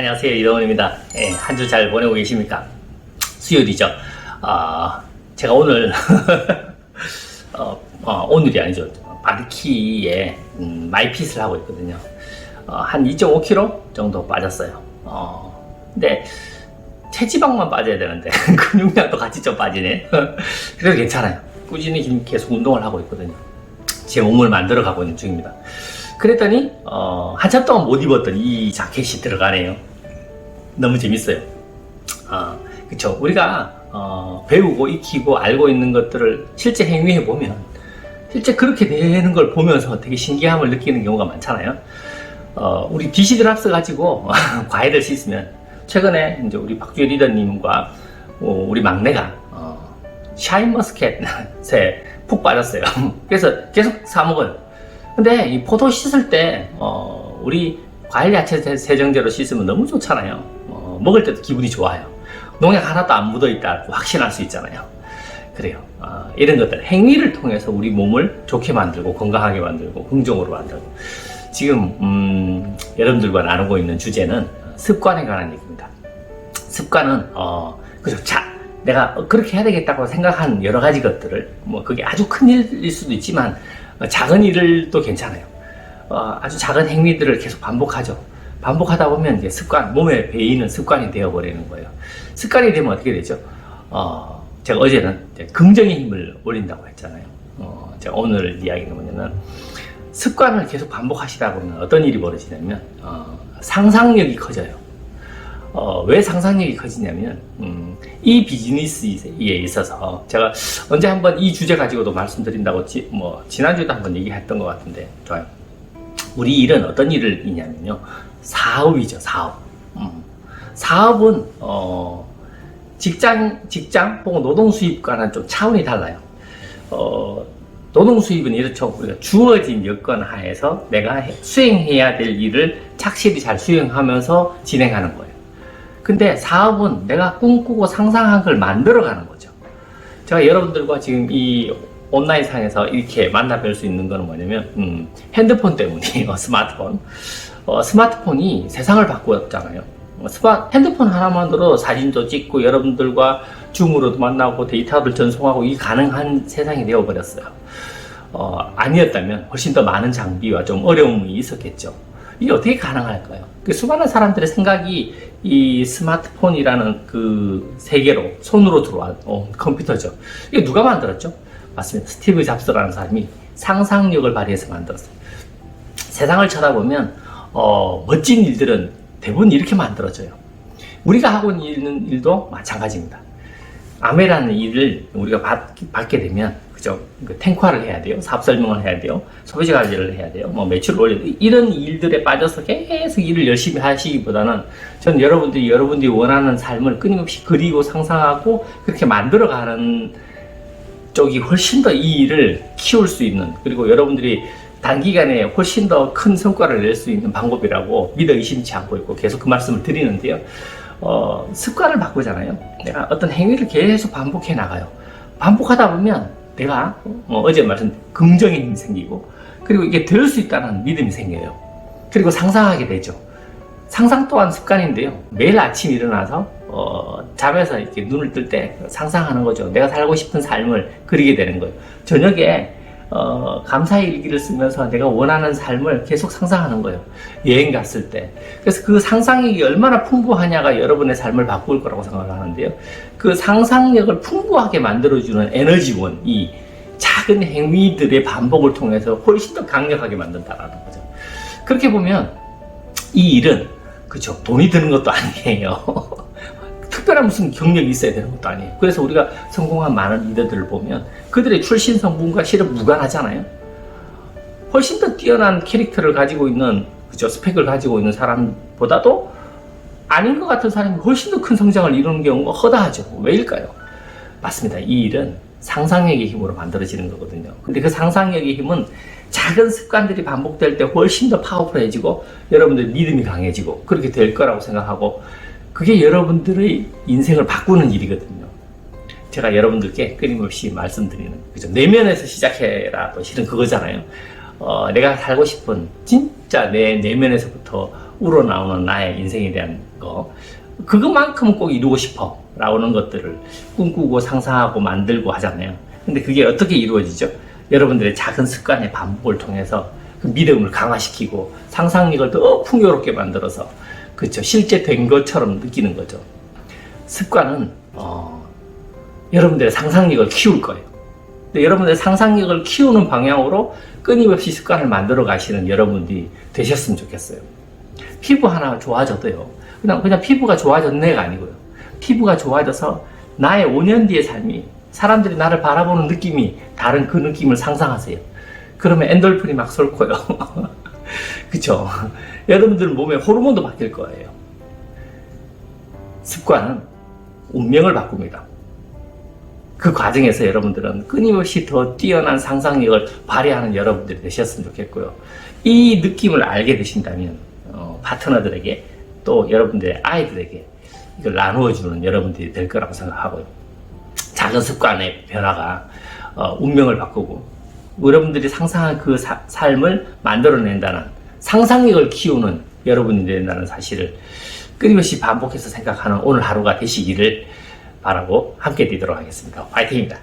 안녕하세요 이동원입니다. 예, 한주 잘 보내고 계십니까? 수요일이죠. 아, 제가 오늘 어, 어, 오늘이 아니죠. 바디키에 음, 마이핏을 하고 있거든요. 어, 한 2.5kg 정도 빠졌어요. 어, 근데 체지방만 빠져야 되는데 근육량도 같이 좀 빠지네. 그래도 괜찮아요. 꾸준히 계속 운동을 하고 있거든요. 제 몸을 만들어 가고 있는 중입니다. 그랬더니 어, 한참 동안 못 입었던 이 자켓이 들어가네요. 너무 재밌어요. 아, 그쵸. 우리가 어, 배우고 익히고 알고 있는 것들을 실제 행위해 보면 실제 그렇게 되는 걸 보면서 되게 신기함을 느끼는 경우가 많잖아요. 어, 우리 디시들 합쳐 가지고 과일을 씻으면 최근에 이제 우리 박주혜 리더님과 어, 우리 막내가 어, 샤인머스켓에 푹 빠졌어요. 그래서 계속 사 먹어요. 근데 이 포도 씻을 때 어, 우리 과일 야채 세- 세정제로 씻으면 너무 좋잖아요. 어, 먹을 때도 기분이 좋아요. 농약 하나도 안 묻어 있다고 확신할 수 있잖아요. 그래요. 어, 이런 것들 행위를 통해서 우리 몸을 좋게 만들고 건강하게 만들고 긍정으로 만들고 지금 음, 여러분들과 나누고 있는 주제는 습관에 관한 얘기입니다. 습관은 어 그죠 자 내가 그렇게 해야 되겠다고 생각한 여러 가지 것들을 뭐 그게 아주 큰 일일 수도 있지만 어, 작은 일도 괜찮아요. 어, 아주 작은 행위들을 계속 반복하죠. 반복하다 보면 이제 습관 몸에 배이는 습관이 되어 버리는 거예요. 습관이 되면 어떻게 되죠? 어, 제가 어제는 긍정의 힘을 올린다고 했잖아요. 어, 제가 오늘 이야기는 뭐냐면 습관을 계속 반복하시다 보면 어떤 일이 벌어지냐면 어, 상상력이 커져요. 어, 왜 상상력이 커지냐면 음, 이 비즈니스에 있어서 제가 언제 한번 이 주제 가지고도 말씀드린다고 지, 뭐 지난주에도 한번 얘기했던 것 같은데 좋아요. 우리 일은 어떤 일을 이냐면요 사업이죠 사업. 음, 사업은 어, 직장 직장 혹은 노동 수입과는 좀 차원이 달라요. 어, 노동 수입은 이렇죠. 우리가 주어진 여건 하에서 내가 해- 수행해야 될 일을 착실히 잘 수행하면서 진행하는 거예요. 근데 사업은 내가 꿈꾸고 상상한 걸 만들어가는 거죠. 제가 여러분들과 지금 이 온라인 상에서 이렇게 만나 뵐 수 있는 거는 뭐냐면 음, 핸드폰 때문이에요. 스마트폰. 어, 스마트폰이 세상을 바꾸었잖아요. 어, 스마, 핸드폰 하나만으로 사진도 찍고 여러분들과 줌으로도 만나고 데이터를 전송하고 이 가능한 세상이 되어버렸어요. 어, 아니었다면 훨씬 더 많은 장비와 좀 어려움이 있었겠죠. 이게 어떻게 가능할까요? 그 수많은 사람들의 생각이 이 스마트폰이라는 그 세계로 손으로 들어온 어, 컴퓨터죠. 이게 누가 만들었죠? 맞습니다. 스티브 잡스라는 사람이 상상력을 발휘해서 만들었어요. 세상을 쳐다보면 어, 멋진 일들은 대부분 이렇게 만들어져요. 우리가 하고 있는 일도 마찬가지입니다. 아메라는 일을 우리가 받, 받게 되면 그죠? 그 탱화를 해야 돼요. 사업 설명을 해야 돼요. 소비자 관리를 해야 돼요. 뭐 매출을 올려야 돼요. 이런 일들에 빠져서 계속 일을 열심히 하시기보다는 전 여러분들이 여러분들이 원하는 삶을 끊임없이 그리고 상상하고 그렇게 만들어가는 쪽이 훨씬 더 이 일을 키울 수 있는 그리고 여러분들이 단기간에 훨씬 더 큰 성과를 낼 수 있는 방법이라고 믿어 의심치 않고 있고 계속 그 말씀을 드리는데요. 어, 습관을 바꾸잖아요. 내가 어떤 행위를 계속 반복해 나가요. 반복하다 보면 내가 어, 제 말씀 긍정의 힘이 생기고 그리고 이게 될 수 있다는 믿음이 생겨요. 그리고 상상하게 되죠. 상상 또한 습관인데요. 매일 아침 일어나서 어, 잠에서 이렇게 눈을 뜰 때 상상하는 거죠. 내가 살고 싶은 삶을 그리게 되는 거예요. 저녁에 어, 감사의 일기를 쓰면서 내가 원하는 삶을 계속 상상하는 거예요. 여행 갔을 때. 그래서 그 상상력이 얼마나 풍부하냐가 여러분의 삶을 바꿀 거라고 생각을 하는데요. 그 상상력을 풍부하게 만들어주는 에너지원, 이 작은 행위들의 반복을 통해서 훨씬 더 강력하게 만든다라는 거죠. 그렇게 보면 이 일은 그죠 돈이 드는 것도 아니에요. 특별한 무슨 경력이 있어야 되는 것도 아니에요. 그래서 우리가 성공한 많은 리더들을 보면 그들의 출신 성분과 실은 무관하잖아요. 훨씬 더 뛰어난 캐릭터를 가지고 있는 그죠 스펙을 가지고 있는 사람보다도 아닌 것 같은 사람이 훨씬 더 큰 성장을 이루는 경우가 허다하죠. 왜일까요? 맞습니다. 이 일은 상상력의 힘으로 만들어지는 거거든요. 근데 그 상상력의 힘은 작은 습관들이 반복될 때 훨씬 더 파워풀해지고 여러분들 믿음이 강해지고 그렇게 될 거라고 생각하고 그게 여러분들의 인생을 바꾸는 일이거든요. 제가 여러분들께 끊임없이 말씀드리는 그죠 내면에서 시작해라 또 실은 그거잖아요. 어, 내가 살고 싶은 진짜 내 내면에서부터 우러나오는 나의 인생에 대한 거 그것만큼은 꼭 이루고 싶어 라는 것들을 꿈꾸고 상상하고 만들고 하잖아요 근데 그게 어떻게 이루어지죠? 여러분들의 작은 습관의 반복을 통해서 그 믿음을 강화시키고 상상력을 더 풍요롭게 만들어서 그렇죠 실제 된 것처럼 느끼는 거죠 습관은 어, 여러분들의 상상력을 키울 거예요 근데 여러분들의 상상력을 키우는 방향으로 끊임없이 습관을 만들어 가시는 여러분들이 되셨으면 좋겠어요 피부 하나 좋아져도요. 그냥, 그냥 피부가 좋아졌네가 아니고요. 피부가 좋아져서 나의 5년 뒤의 삶이 사람들이 나를 바라보는 느낌이 다른 그 느낌을 상상하세요. 그러면 엔돌핀이 막 쏠거요. 그쵸? 여러분들 몸에 호르몬도 바뀔 거예요. 습관은 운명을 바꿉니다. 그 과정에서 여러분들은 끊임없이 더 뛰어난 상상력을 발휘하는 여러분들이 되셨으면 좋겠고요. 이 느낌을 알게 되신다면 어, 파트너들에게 또 여러분들의 아이들에게 이걸 나누어주는 여러분들이 될 거라고 생각하고요. 작은 습관의 변화가 어, 운명을 바꾸고 여러분들이 상상한 그 사- 삶을 만들어낸다는 상상력을 키우는 여러분이 된다는 사실을 끊임없이 반복해서 생각하는 오늘 하루가 되시기를 바라고 함께 뛰도록 하겠습니다. 파이팅입니다.